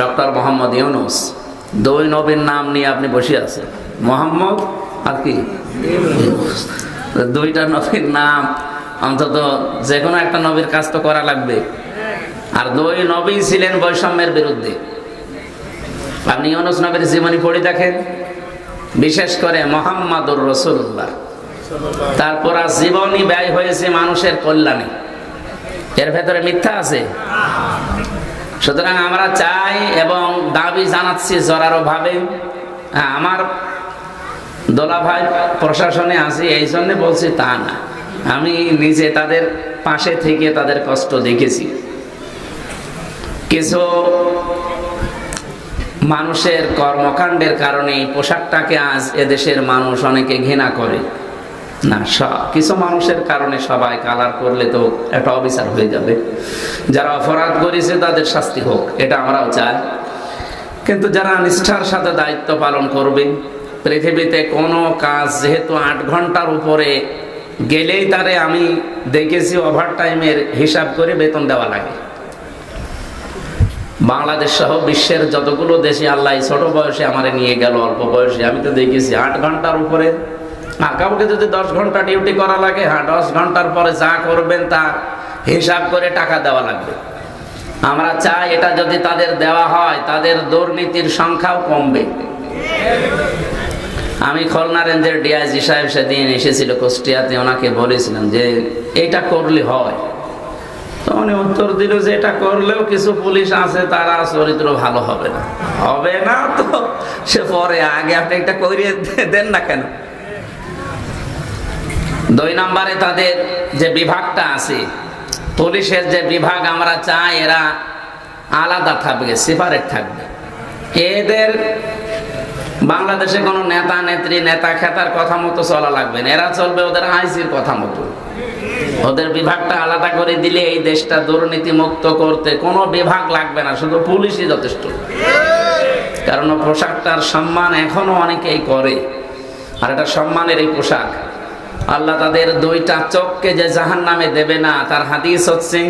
Doctor Mohammad Yunus. দুই নবীর নাম নিয়ে আপনি বসে আছেন। মোহাম্মদ আর কি? দুইটা নবীর নাম, অন্তত যে কোনো একটা নবীর কাজ তো করা লাগবে। আর দুই নবী ছিলেন বৈষম্যের বিরুদ্ধে। আপনি ইউনুস নবীর জীবনী পড়ে দেখেন। বিশেষ করে মোহাম্মদুর রসুল্লাহ তারপর আর জীবনই ব্যয় হয়েছে মানুষের কল্যাণে। এর ভেতরে মিথ্যা আছে? সুতরাং আমরা চাই এবং দাবি জানাচ্ছি জোরারো ভাবে। হ্যাঁ, আমার দোলা ভাই প্রশাসনে আছি এই জন্য বলছি তা না। আমি নিজে তাদের পাশে থেকে তাদের কষ্ট দেখেছি। কিছু মানুষের কর্মকাণ্ডের কারণে পোশাকটাকে আজ এদেশের মানুষ অনেকে ঘৃণা করে। না কিছু মানুষের কারণে সবাই কালার করলে তো একটা অবিচার হয়ে যাবে। যারা অপরাধ করেছে তাদের শাস্তি হোক, এটা আমরাও চাই। কিন্তু যারা নিষ্ঠার সাথে দায়িত্ব পালন করবে, পৃথিবীতে কোনো কাজ যেহেতু আট ঘণ্টার উপরে, গেলেই তারে আমি দেখেছি ওভার টাইমের হিসাব করে বেতন দেওয়া লাগে। বাংলাদেশ সহ বিশ্বের যতগুলো দেশে আল্লাহ ছোট বয়সে আমারে নিয়ে গেল, অল্প বয়সে, আমি তো দেখেছি আট ঘণ্টার উপরে আর কাউকে যদি দশ ঘণ্টা ডিউটি করা লাগে হ্যাঁ দশ ঘণ্টার পরে যা করবেন তা হিসাব করে টাকা দেওয়া লাগবে। আমরা চাই এটা যদি তাদের দেওয়া হয়, তাদের দুর্নীতির সংখ্যাও কমবে। আমি খুলনা রেঞ্জের ডিআইজি সাহেব সেদিন এসেছিল কুষ্টিয়াতে, ওনাকে বলেছিলাম যে এটা করলে হয়। তো উনি উত্তর দিল যে এটা করলেও কিছু পুলিশ আছে, তারা চরিত্র ভালো হবে না। হবে না তো, সে পরে আগে আপনি একটা করিয়ে দেন না কেন? দুই নম্বরে তাদের যে বিভাগটা আছে, পুলিশের যে বিভাগ আমরা চাই, এরা আলাদা থাকবে সেপারেট থাকবে। এদের বাংলাদেশে কোনো নেতা, নেত্রী, নেতা খেতার কথা মতো চলা লাগবে না। এরা চলবে ওদের আইসির কথা মতো। ওদের বিভাগটা আলাদা করে দিলে এই দেশটা দুর্নীতি মুক্ত করতে কোনো বিভাগ লাগবে না, শুধু পুলিশই যথেষ্ট। কারণ পোশাকটার সম্মান এখনও অনেকেই করে, আর এটা সম্মানের এই পোশাক। আল্লাহ তাদের দুইটা চোখকে যে জাহান নামে দেবে না, তার হাদিস হচ্ছে,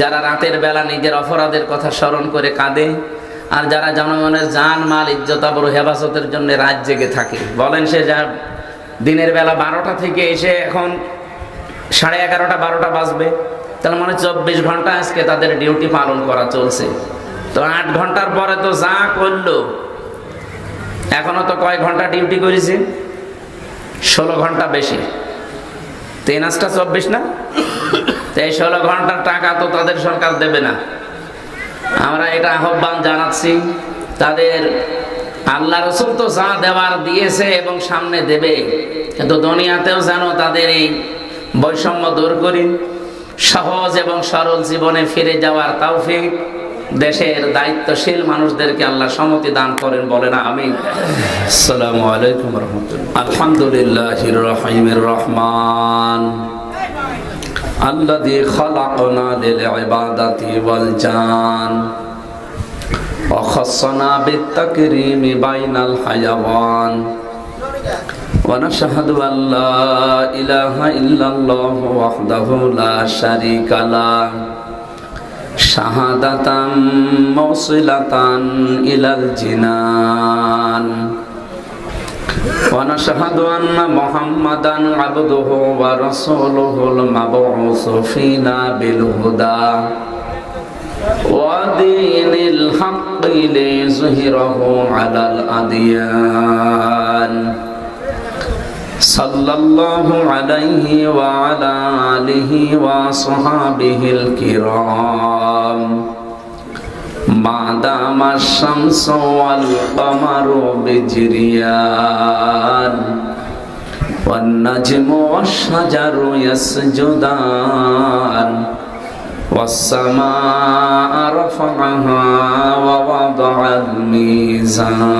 যারা রাতের বেলা নিজের অপরাধের কথা স্মরণ করে কাঁদে, আর যারা জনগণের জান, মাল ইজ্জতাবর হেফাজতের জন্য রাত জেগে থাকে। বলেন সে যা, দিনের বেলা বারোটা থেকে এসে এখন সাড়ে এগারোটা, বারোটা বাজবে, তাহলে মনে চব্বিশ ঘণ্টা আজকে তাদের ডিউটি পালন করা চলছে। তো আট ঘণ্টার পরে তো যা করল, এখনও তো কয় ঘণ্টা ডিউটি করেছে? ষোলো ঘণ্টা বেশি। তিন আজটা চব্বিশ না? তো এই ষোলো ঘণ্টার টাকা তো তাদের সরকার দেবে না। আমরা এটা আহ্বান জানাচ্ছি, তাদের আল্লাহ রসুল তো যা দেওয়ার দিয়েছে এবং সামনে দেবে, কিন্তু দুনিয়াতেও যেন তাদের এই বৈষম্য দূর করি, সহজ এবং সরল জীবনে ফিরে যাওয়ার তৌফিক। দেশের দায়িত্বশীল মানুষদেরকে আল্লাহ সম্মতি দান করেন বলে না আমি আসসালামু আলাইকুম রহমতুল্লাহ। আলহামদুলিল্লাহ রাহিমির রহমান। আল্লাহি খালাকনা লিলি ইবাদাতি ওয়াল জান। অখসনা বিত্তাকরিম বাইনাল হায়াওয়ান। ওয়া নাশহাদু আল্লা ইলাহা ইল্লাল্লাহু ওয়াহদাহু লা শারীকা লা। شهادة موصلة إلى الجنان ونشهد أن محمدا عبده ورسوله المبعوث فينا بالهدى ودين الحق ليظهره على الأديان صلى الله عليه وعلى آله وصحابه الكرام ما دام الشمس والقمر بجريان والنجم والشجر يسجدان والسماء رفعها ووضع الميزان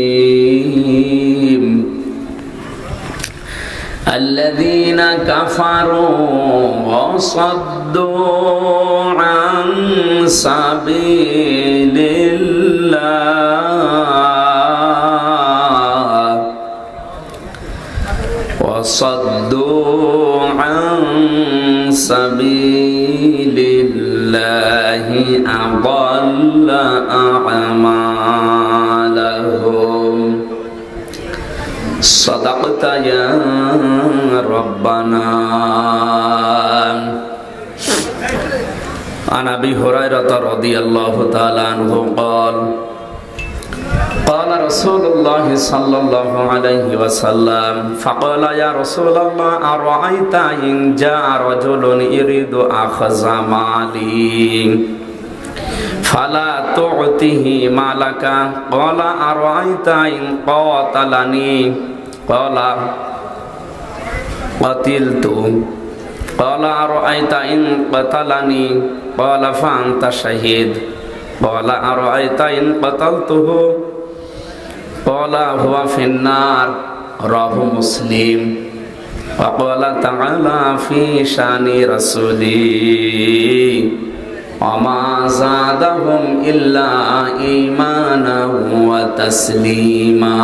كفروا وصدوا عن سبيل الله. وصدوا عن سبيل الله أضل أعمالهم. صدقت يا ربنا عن ابي هريره رضي الله تعالى عنه قال قال رسول الله صلى الله عليه وسلم فقال يا رسول الله أرأيت إن جاء رجل يريد أخذ مالي فلا تعطه مالك قال أرأيت إن قاتلني قال قتلت قال أرأيت إن قتلني قال فأنت شهيد قال أرأيت إن قتلته قال هو في النار رواه مسلم وقال تعالى في شان رسوله وما زادهم إلا إيمانا وتسليما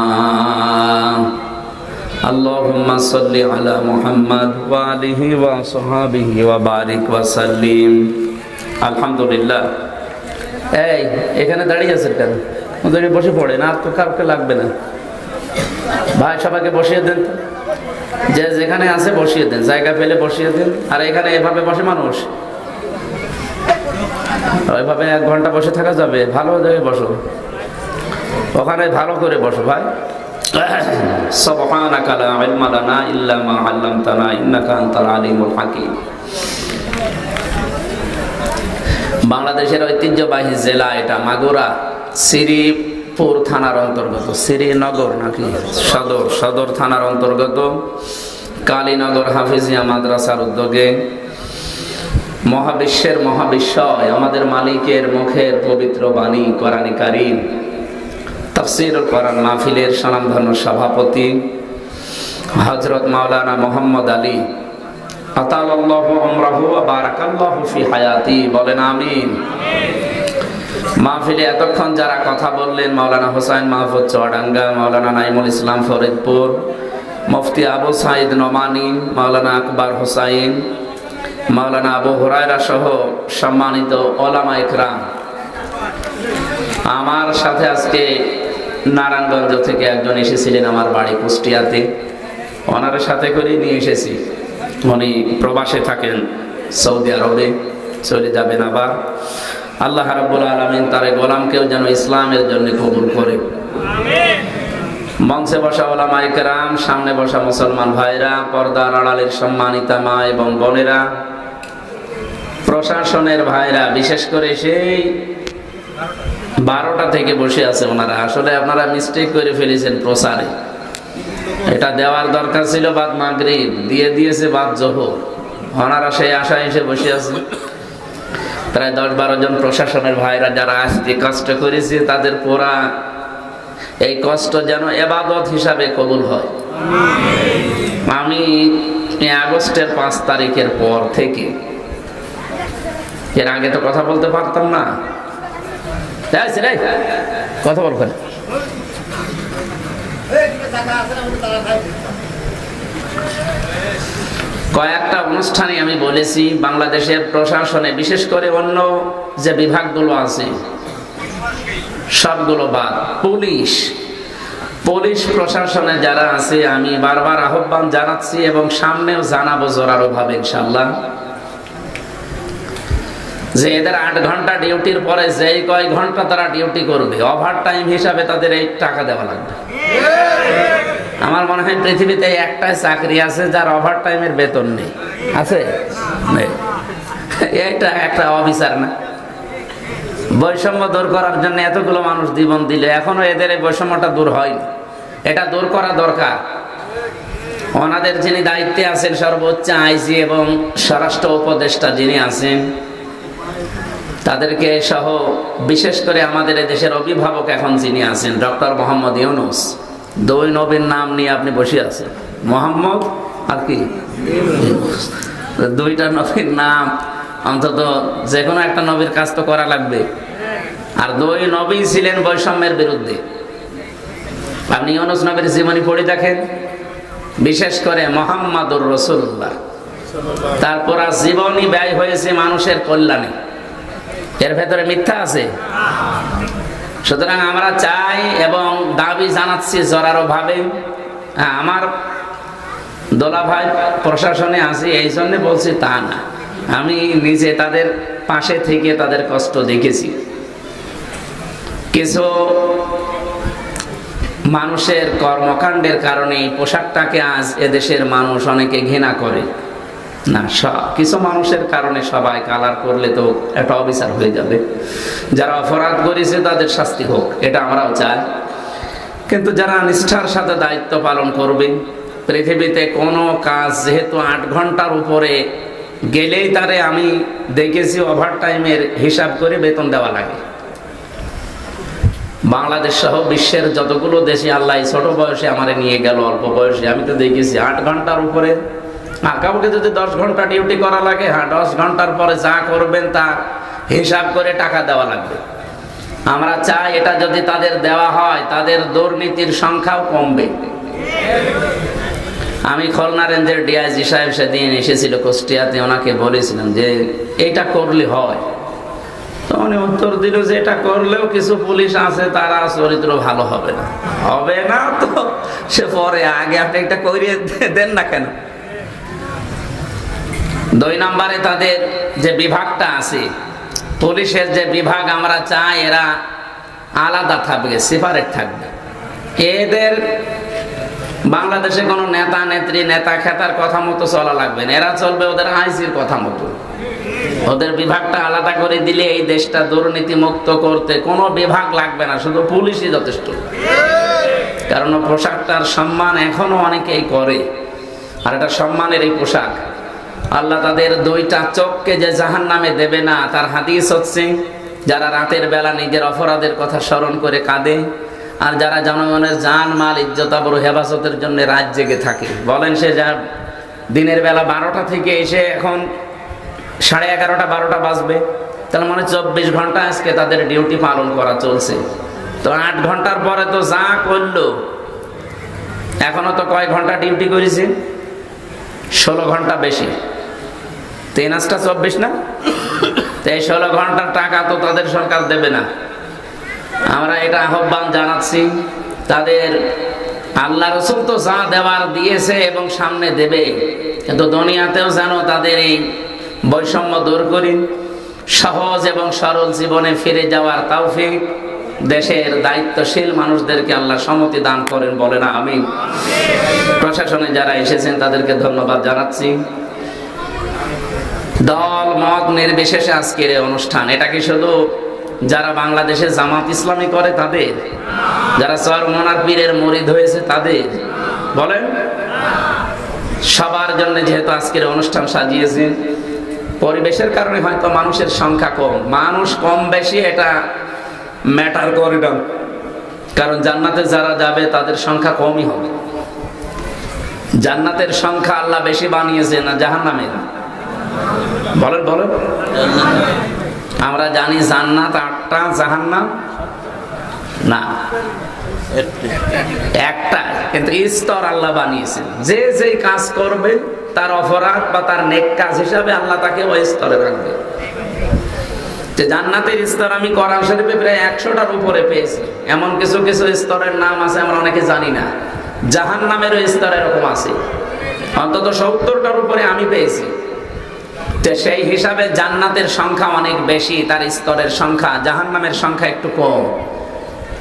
اللهم صل على محمد وآله وصحبه وبارك وسلم الحمد لله এই এখানে দাঁড়িয়ে আছেন কেন ওদের বসে পড়েন আর তো কাউকে লাগবে না ভাই সবাইকে বসিয়ে দেন তো। যে যেখানে আছে বসিয়ে দেন জায়গা পেলে বসিয়ে দেন আর এখানে এভাবে বসে মানুষ ওইভাবে এক ঘন্টা বসে থাকা যাবে ভালো জায়গায় বসো ওখানে ভালো করে বসো ভাই سبحانك لا علم لنا إلا ما علمتنا إنك أنت العليم الحكيم বাংলাদেশের ঐতিহ্যবাহী জেলা এটা মাগুরা শ্রীপুর থানার অন্তর্গত শ্রীনগর নাকি সদর সদর থানার অন্তর্গত কালীনগর হাফিজিয়া মাদ্রাসার উদ্যোগে মহাবিশ্বের মহাবিশ্বয় আমাদের মালিকের মুখের পবিত্র বাণী কোরআনী কারিম তাফসির কোরআন মাহফিলের স্বনামধন্য সভাপতি হজরত মাওলানা মোহাম্মদ আলী। আতালাল্লাহু আমরাহু ওয়া বারাকাল্লাহু ফি হায়াতি। বলেন, আমিন। মাহফিলে এতক্ষণ যারা কথা বললেন, মাওলানা হোসাইন মাহফুজ চুয়াডাঙ্গা মাওলানা নাইমুল ইসলাম ফরিদপুর, মুফতি আবু সাইদ নোমানি, মাওলানা আকবর হোসাইন, মাওলানা আবু হুরায়রা সহ সম্মানিত ওলামা ইকরাম আমার সাথে আজকে নারায়ণগঞ্জ থেকে একজন এসেছিলেন আমার বাড়ি কুষ্টিয়াতে। ওনার সাথে করে নিয়ে এসেছি। উনি প্রবাসে থাকেন সৌদি আরবে, চলে যাবেন আবার। আল্লাহ রাব্বুল আলমিন তার গোলামকেও যেন ইসলামের জন্য কবুল করে। মঞ্চে বসা ওলামা একরাম, সামনে বসা মুসলমান ভাইরা, পর্দার আড়ালের সম্মানিতা মা এবং বোনেরা, প্রশাসনের ভাইরা, বিশেষ করে সেই বারোটা থেকে বসে আছে ওনারা। আসলে আপনারা মিস্টেক করে ফেলেছেন প্রসারে। এটা দেওয়ার দরকার ছিল বাদ মাগরিব, দিয়ে দিয়েছে বাদ জোহর। ওনারা সেই আশা এসে বসে আছে। প্রায় দশ বারো জন প্রশাসনের ভাইরা যারা আসতে কষ্ট করেছে, তাদের পোড়া এই কষ্ট যেন এবাদত হিসাবে কবুল হয়। আমি আগস্টের পাঁচ তারিখের পর থেকে, এর আগে তো কথা বলতে পারতাম না কথা বলবেন কয়েকটা অনুষ্ঠানে আমি বলেছি, বাংলাদেশের প্রশাসনে, বিশেষ করে অন্য যে বিভাগগুলো আছে, সবগুলো বাদ। পুলিশ পুলিশ প্রশাসনে যারা আছে, আমি বারবার আহ্বান জানাচ্ছি এবং সামনেও জানাব জোরারো ভাবে ইনশাল্লাহ যে এদের আট ঘণ্টা ডিউটির পরে যেই কয় ঘণ্টা তারা ডিউটি করবে, ওভার টাইম হিসাবে তাদের এই টাকা দেওয়া লাগবে। আমার মনে হয় পৃথিবীতে একটাই চাকরি আছে যার ওভার টাইমের বেতন নেই। আছে? এটা একটা অফিসার না। বৈষম্য দূর করার জন্য এতগুলো মানুষ জীবন দিল, এখনও এদের এই বৈষম্যটা দূর হয়নি। এটা দূর করা দরকার। ওনাদের যিনি দায়িত্বে আছেন সর্বোচ্চ আইসি এবং স্বরাষ্ট্র উপদেষ্টা যিনি আছেন তাদেরকে সহ বিশেষ করে আমাদের দেশের অভিভাবক এখন যিনি আছেন, ডক্টর মোহাম্মদ ইউনুস। দুই নবীর নাম নিয়ে আপনি বসে আছেন। মোহাম্মদ আর কি? দুইটা নবীর নাম। অন্তত যে কোনো একটা নবীর কাজ তো করা লাগবে। আর দুই নবী ছিলেন বৈষম্যের বিরুদ্ধে। আপনি ইউনুস নবীর জীবনী পড়ে দেখেন। বিশেষ করে মোহাম্মদুর রসুল্লাহ তারপর আর জীবনই ব্যয় হয়েছে মানুষের কল্যাণে। এর ভেতরে মিথ্যা আছে। সুতরাং আমরা চাই এবং দাবি জানাচ্ছি জোরারো ভাবে। হ্যাঁ, আমার দোলা ভাই প্রশাসনে আছি এই জন্য বলছি তা না। আমি নিজে তাদের পাশে থেকে তাদের কষ্ট দেখেছি। কিছু মানুষের কর্মকাণ্ডের কারণে এই পোশাকটাকে আজ এদেশের মানুষ অনেকে ঘৃণা করে। না কিছু মানুষের কারণে সবাই কালার করলে তো একটা অবিচার হয়ে যাবে। যারা অপরাধ করেছে তাদের শাস্তি হোক, এটা আমরাও চাই। কিন্তু যারা নিষ্ঠার সাথে দায়িত্ব পালন করবে, পৃথিবীতে কোনো কাজ যেহেতু আট ঘণ্টার উপরে, গেলেই তারে আমি দেখেছি ওভার টাইমের হিসাব করে বেতন দেওয়া লাগে। বাংলাদেশ সহ বিশ্বের যতগুলো দেশে আল্লাহ ছোট বয়সে আমারে নিয়ে গেল, অল্প বয়সে, আমি তো দেখেছি আট ঘণ্টার উপরে কাউকে যদি দশ ঘণ্টা ডিউটি করা লাগে হ্যাঁ দশ ঘণ্টার পরে যা করবেন তা হিসাব করে টাকা দেওয়া লাগবে। আমরা চাই এটা যদি তাদের দেওয়া হয়, তাদের দুর্নীতির সংখ্যাও কমবে। আমি খুলনা রেঞ্জের ডিআইজি সাহেব সেদিন এসেছিল কুষ্টিয়াতে, ওনাকে বলেছিলাম যে এটা করলে হয়। তো উনি উত্তর দিল যে, এটা করলেও কিছু পুলিশ আছে, তারা চরিত্র ভালো হবে না। হবে না তো সে পরে আগে আপনি এটা করিয়ে দেন না কেন? দুই নম্বরে তাদের যে বিভাগটা আছে, পুলিশের যে বিভাগ আমরা চাই এরা আলাদা থাকবে সেপারেট থাকবে। এদের বাংলাদেশে কোনো নেতা, নেত্রী, নেতা খেতার কথা মতো চলা লাগবে না। এরা চলবে ওদের আইসির কথা মতো। ওদের বিভাগটা আলাদা করে দিলে এই দেশটা দুর্নীতি মুক্ত করতে কোনো বিভাগ লাগবে না, শুধু পুলিশই যথেষ্ট। কারণ পোশাকটার সম্মান এখনও অনেকেই করে, আর এটা সম্মানের এই পোশাক। আল্লাহ তাদের দুইটা চোখকে যে জাহান নামে দেবে না, তার হাদিস হচ্ছে, যারা রাতের বেলা নিজের অপরাধের কথা স্মরণ করে কাঁদে, আর যারা জনগণের জান, মাল, ইজ্জত, আবরু, হেফাজতের জন্য রাত জেগে থাকে। বলেন সে যা, দিনের বেলা বারোটা থেকে এসে এখন সাড়ে এগারোটা, বারোটা বাজবে, তাহলে মানে চব্বিশ ঘণ্টা আজকে তাদের ডিউটি পালন করা চলছে। তো আট ঘণ্টার পরে তো যা করল, এখনও তো কয় ঘণ্টা ডিউটি করেছে? ষোলো ঘণ্টা বেশি। তিন চব্বিশ না? তো এই ষোলো ঘণ্টার টাকা তো তাদের সরকার দেবে না। আমরা এটা আহ্বান জানাচ্ছি, তাদের আল্লাহ রসুল তো যা দেওয়ার দিয়েছে এবং সামনে দেবে, কিন্তু দুনিয়াতেও যেন তাদের এই বৈষম্য দূর করি, সহজ এবং সরল জীবনে ফিরে যাওয়ার তৌফিক, দেশের দায়িত্বশীল মানুষদেরকে আল্লাহ সম্মতি দান করেন বলে না আমি প্রশাসনে যারা এসেছেন তাদেরকে ধন্যবাদ জানাচ্ছি। দল, মত নির্বিশেষে আজকের অনুষ্ঠান। এটা কি শুধু যারা বাংলাদেশে জামাত ইসলামী করে তাদের? যারা চরমনার পীরের মরিদ হয়েছে তাদের? বলেন। সবার জন্য যেহেতু আজকের অনুষ্ঠান সাজিয়েছে, পরিবেশের কারণে হয়তো মানুষের সংখ্যা কম। মানুষ কম বেশি এটা ম্যাটার করে না। কারণ জান্নাতে যারা যাবে, তাদের সংখ্যা কমই হবে। জান্নাতের সংখ্যা আল্লাহ বেশি বানিয়েছে না জাহান্নামের? বলেন বলেন। আমরা জানি জান্নাত আটটা, জাহান্নাম না। একটা, কিন্তু স্তর আল্লাহ বানিয়েছেন। যে যে কাজ করবে তার অপরাধ বা তার নেক কাজ হিসাবে আল্লাহ তাকে ওই স্তরে রাখবে। যে জান্নাতের স্তর আমি কোরআন শরীফে প্রায় একশোটার উপরে পেয়েছি। এমন কিছু কিছু স্তরের নাম আছে, আমরা অনেকে জানি না। জাহান নামেরও স্তর এরকম আছে। অন্তত সত্তরটার উপরে আমি পেয়েছি। তো সেই হিসাবে জান্নাতের সংখ্যা অনেক বেশি, তার স্তরের সংখ্যা জাহান নামের সংখ্যা একটু কম।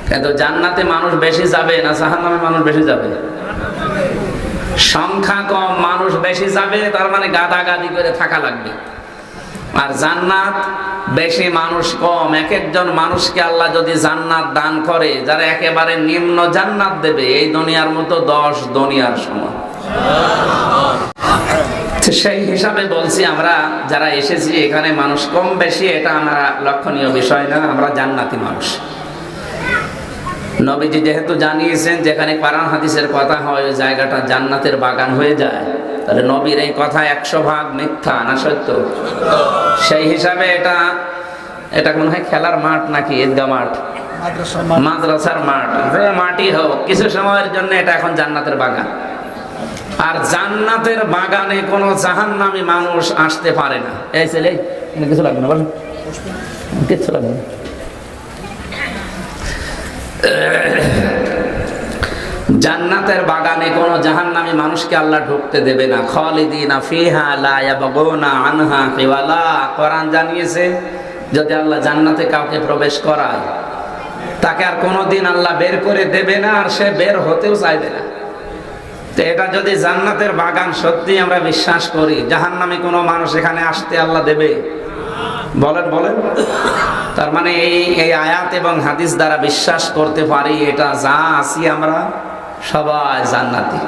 কিন্তু জান্নাতে মানুষ বেশি যাবে না জাহান নামে মানুষ বেশি যাবে? সংখ্যা কম, মানুষ বেশি যাবে, তার মানে গাদাগাদি করে থাকা লাগবে। আর জান্নাত বেশি, মানুষ কম। এক একজন মানুষকে আল্লাহ যদি জান্নাত দান করে, যারা একেবারে নিম্ন জান্নাত দেবে, এই দুনিয়ার মতো দশ দুনিয়ার সমান। তো সেই হিসাবে বলছি আমরা যারা এসেছি এখানে মানুষ কম বেশি এটা আমরা লক্ষণীয় বিষয় না আমরা জান্নাতি মানুষ। নবীজি যেহেতু জানিয়েছেন যেখানে কোরআন হাদিসের কথা হয় ওই জায়গাটা জান্নাতের বাগান হয়ে যায়। তাহলে নবীর এই কথা একশো ভাগ মিথ্যা না সত্য? সেই হিসাবে এটা এটা মনে হয় খেলার মাঠ নাকি ঈদগা মাঠ। মাদ্রাসার মাঠ। যে মাটি হোক কিছু সময়ের জন্য এটা এখন জান্নাতের বাগান। আর জান্নাতের বাগানে কোনো জাহান্নামী মানুষ আসতে পারে না। এই ছেলে কিছু লাগবে না বলেন কিছু লাগবে না। জান্নাতের বাগানে কোন জাহান্নামী মানুষকে আল্লাহ ঢুকতে দেবে না। খালিদিনা ফিহা লা ইয়াবগুনা আনহা কিওয়ালা কোরআন জানিয়েছে, যদি আল্লাহ জান্নাতে কাউকে প্রবেশ করায়, তাকে আর কোনোদিন আল্লাহ বের করে দেবে না, আর সে বের হতেও চাইবে না। তো এটা যদি জান্নাতের বাগান সত্যি আমরা বিশ্বাস করি, জাহান্নামী কোনো মানুষ এখানে আসতে আল্লাহ দেবে? বলেন বলেন। তার মানে এই এই আয়াত এবং হাদিস দ্বারা বিশ্বাস করতে পারি, এটা যা আছি আমরা সবাই জান্নাতি।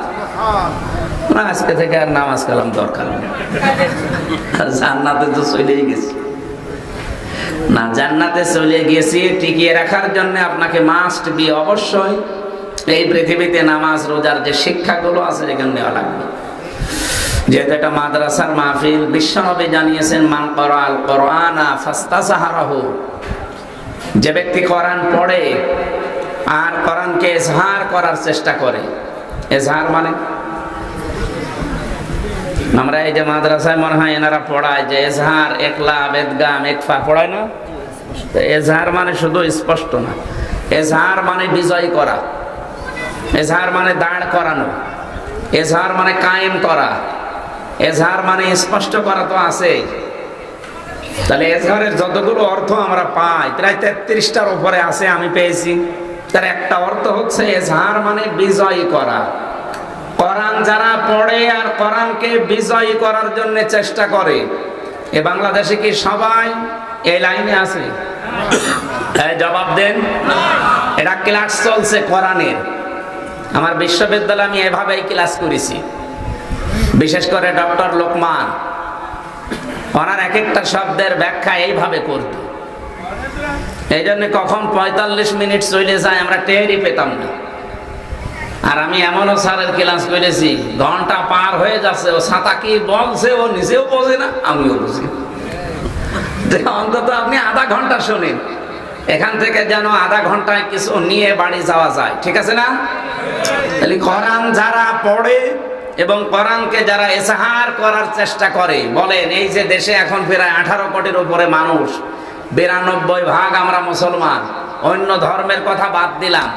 আজকে থেকে আর নামাজ কালাম দরকার জান্নাতে তো চলেই গেছি। না, জান্নাতে চলে গিয়েছি টিকিয়ে রাখার জন্য আপনাকে মাস্ট বি অবশ্যই এই পৃথিবীতে নামাজ, রোজার যে শিক্ষাগুলো আছে এখানে নেওয়া লাগবে। যেহেতু এটা মাদ্রাসার মাহফিল, বিশ্বনবী জানিয়েছেন, মান করাল কোরআনা ফাস্তা সাহারাহু যে ব্যক্তি কোরআন পড়ে, আর কোরআনকে এজহার করার চেষ্টা করে। এজহার মানে? আমরা এই যে মাদ্রাসায় মনে হয় এনারা পড়ায় যে এজহার, একলা, বেদগাম, একফা পড়ায় না? এজহার মানে শুধু স্পষ্ট না। এজহার মানে বিজয় করা। এজহার মানে দাঁড় করানো। এজহার মানে কায়েম করা। এজহার মানে স্পষ্ট করা তো আছে। তাহলে এজহারের যতগুলো অর্থ আমরা পাই, প্রায় তেত্রিশটার উপরে আছে আমি পেয়েছি। তার একটা অর্থ হচ্ছে এজহার মানে বিজয়ী করা। কোরআন যারা পড়ে আর কোরআনকে বিজয়ী করার জন্য চেষ্টা করে, এ বাংলাদেশে কি সবাই এই লাইনে আছে? এই জবাব দেন। এটা ক্লাস চলছে কোরআনের। আমার বিশ্ববিদ্যালয়ে আমি এভাবেই ক্লাস করেছি। বিশেষ করে ডক্টর লোকমান। ওনার এক একটা শব্দের ব্যাখ্যা এইভাবে করত। এই জন্য কখন পঁয়তাল্লিশ মিনিট চলে যায় আমরা টেরই পেতাম না। আর আমি এমনও স্যারের ক্লাস করেছি, ঘণ্টা পার হয়ে যাচ্ছে, ও ছাতা কি বলছে, ও নিজেও বোঝে না, আমিও বুঝি অন্তত আপনি আধা ঘণ্টা শোনেন। এখান থেকে যেন আধা ঘন্টায় কিছু নিয়ে বাড়ি যাওয়া যায়। ঠিক আছে না? তাহলে কোরআন যারা পড়ে এবং কোরআনকে যারা এসাহার করার চেষ্টা করে, বলেন, এই যে দেশে এখন প্রায় আঠারো কোটির উপরে মানুষ, বিরানব্বই ভাগ আমরা মুসলমান, অন্য ধর্মের কথা বাদ দিলাম।